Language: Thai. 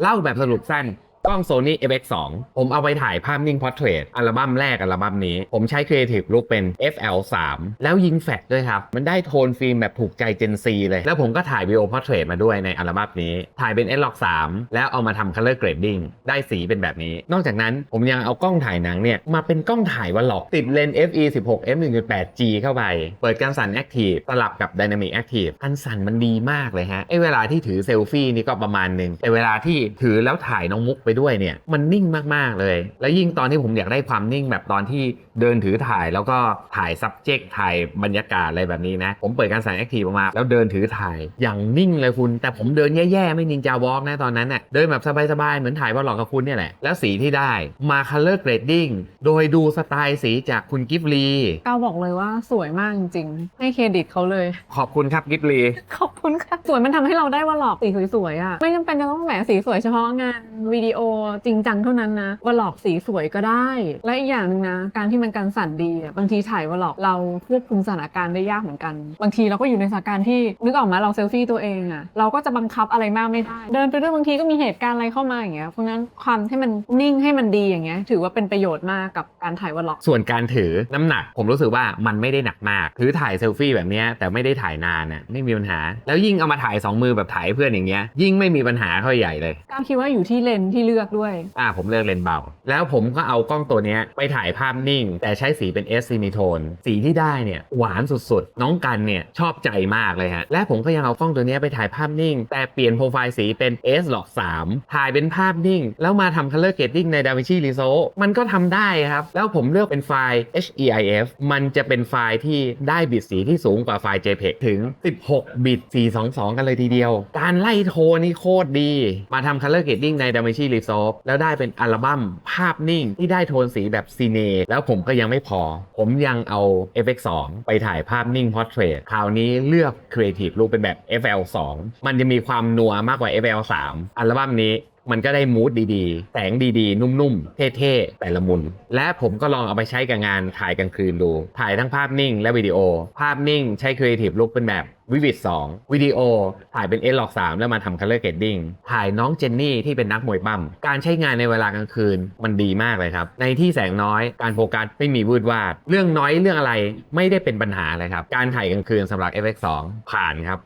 เล่าแบบสรุปสั้น กล้อง Sony FX2 ผมเอาไปถ่ายภาพนิ่ง Portrait อัลบั้มแรกอัลบั้มนี้ ผมใช้ Creative Look เป็น FL3 แล้วยิงแฟลชด้วยครับ มันได้โทนฟิล์มแบบถูกใจ Gen C เลย แล้วผมก็ถ่าย Video Portrait มาด้วยในอัลบั้มนี้ ถ่ายเป็น S-Log3 แล้วเอามาทำ Color Grading ได้สีเป็นแบบนี้ นอกจากนั้นผมยังเอากล้องถ่ายหนังเนี่ยมาเป็นกล้องถ่ายวันหลอกติดเลนส์ FE 16 f 1.8 G เข้าไป เปิดการสั่น Active สลับกับ Dynamic Active การสั่นมันดีมากเลยฮะไอเวลาที่ถือเซลฟี่นี่ก็ประมาณหนึ่งแต่เวลาที่ถือแล้วถ่ายน้องมุกไปด้วยเนี่ยมันนิ่งมากๆเลย แล้วยิ่งตอนที่ผมอยากได้ความนิ่งแบบตอนที่เดินถือถ่ายแล้วก็ถ่าย subject ถ่ายบรรยากาศอะไรแบบนี้นะ ผมเปิดการสั่น Active ออกมา แล้วเดินถือถ่ายอย่างนิ่งเลยคุณ แต่ผมเดินแย่ๆ ไม่นินจาวอล์กนะตอนนั้นน่ะเดินแบบสบายๆ เหมือนถ่ายวันหลอกกับคุณเนี่ยแหละ แล้วสีที่ได้มา color grading โดยดูสไตล์สีจากคุณกิฟลีก้าวบอกเลยว่าสวยมากจริงๆให้เครดิตเขาเลย ขอบคุณครับกิฟลีขอบคุณค่ะสวยมันทำให้เราได้ว่าหลอกสีสวยๆอะไม่จำเป็นจะต้องแหมสีสวยเฉพาะงานวิดีโอจริงจังเท่านั้นนะว่าหลอกสีสวยก็ได้ และอีกอย่างหนึ่งนะ การที่มันการสั่นดีอะบางทีถ่ายว่าหลอกเราควบคุมสถานการณ์ได้ยากเหมือนกัน บางทีเราก็อยู่ในสถานการณ์ที่นึกออกไหมาเราเซลฟี่ตัวเองอะเราก็จะบังคับอะไรมากไม่ได้เดินไปด้วยบางทีก็มีเหตุการณ์อะไรเข้ามาอย่างเงี้ยเพราะฉะนั้นความให้มันนิ่งให้มันดีอย่างเงี้ยถือว่าเป็นประโยชน์มากกับการถ่ายว่าหลอกส่วนการถือน้ำหนัก ผมรู้สึกว่ามันไม่ได้หนักมากถือถ่ายเซลฟี่แบบเนี้ยแต่ไม่ได้ถ่ายนานน่ะไม่มีปัญหา แล้วยิ่งเอามาถ่าย 2 มือแบบถ่ายให้เพื่อนอย่างเงี้ยยิ่งไม่มีปัญหาเข้าใหญ่เลยก้าวคิดว่าอยู่ที่เลนส์ที่เลือกด้วย อ่าผมเลือกเลนส์เบา แล้วผมก็เอากล้องตัวเนี้ยไปถ่ายภาพนิ่ง แต่ใช้สีเป็น S ซีมิโทนสีที่ได้เนี่ยหวานสุดๆ น้องกันเนี่ยชอบใจมากเลยฮะ และผมก็ยังเอากล้องตัวเนี้ยไปถ่ายภาพนิ่ง แต่เปลี่ยนโปรไฟล์สีเป็น S log 3ถ่ายเป็นภาพนิ่ง แล้วมาทำ color grading ใน DaVinci Resolve มันก็ทำได้ครับ แล้วผมเลือกเป็นไฟล์ HEIF มันจะเป็นไฟล์ที่ได้บิตสีที่สูงกว่าไฟล์ JPEG ถึง 16 บิต 422 กันเลยทีเดียว การไล่โทนนี่โคตรดี มาทำ color grading ใน DaVinci Resolve แล้วได้เป็นอัลบั้มภาพนิ่งที่ได้โทนสีแบบซีเนแล้วผมก็ยังไม่พอ ผมยังเอา FX2 ไปถ่ายภาพนิ่ง Portrait คราวนี้เลือก Creative Look เป็นแบบ FL2 มันจะมีความนัวมากกว่า FL3 อัลบั้มนี้มันก็ได้มูดดีๆ แสงดีๆ นุ่มๆ เท่ๆ แต่ละมุน และผมก็ลองเอาไปใช้กับงานถ่ายกลางคืนดู ถ่ายทั้งภาพนิ่งและวิดีโอ ภาพนิ่งใช้ Creative Look เป็นแบบ วิวิด2วิดีโอ ถ่ายเป็น S log 3แล้วมาทำ Color Grading ถ่ายน้องเจนนี่ที่เป็นนักมวยปั้มการใช้งานในเวลากลางคืนมันดีมากเลยครับ ในที่แสงน้อยการโฟกัสไม่มีวืดวาด เรื่องน้อยเรื่องอะไรไม่ได้เป็นปัญหาเลยครับ การถ่ายกลางคืนสำหรับ FX2 ผ่านครับ